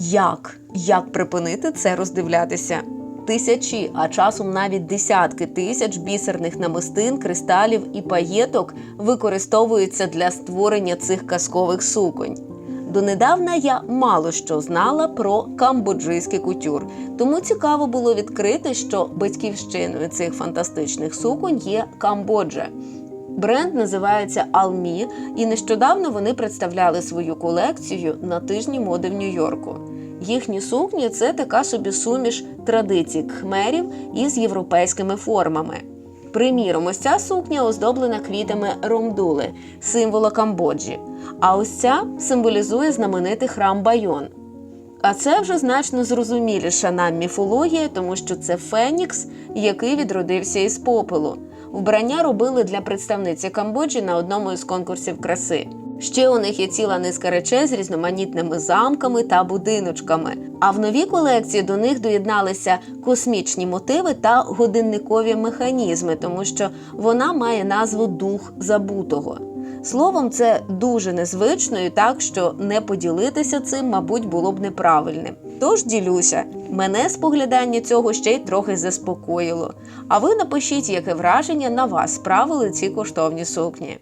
Як? Як припинити це роздивлятися? Тисячі, а часом навіть десятки тисяч бісерних намистин, кристалів і паєток використовуються для створення цих казкових суконь. Донедавна я мало що знала про камбоджийський кутюр, тому цікаво було відкрити, що батьківщиною цих фантастичних суконь є Камбоджа. Бренд називається Almi, і нещодавно вони представляли свою колекцію на тижні моди в Нью-Йорку. Їхні сукні це така собі суміш традицій кхмерів із європейськими формами. Приміром, ось ця сукня оздоблена квітами ромдули, символа Камбоджі. А ось ця символізує знаменитий храм Байон. А це вже значно зрозуміліша нам міфологія, тому що це Фенікс, який відродився із попелу. Вбрання робили для представниці Камбоджі на одному із конкурсів краси. Ще у них є ціла низка речей з різноманітними замками та будиночками. А в новій колекції до них доєдналися космічні мотиви та годинникові механізми, тому що вона має назву Дух забутого. Словом, це дуже незвично і так, що не поділитися цим, мабуть, було б неправильним. Тож ділюся, мене споглядання цього ще й трохи заспокоїло. А ви напишіть, яке враження на вас справили ці коштовні сукні.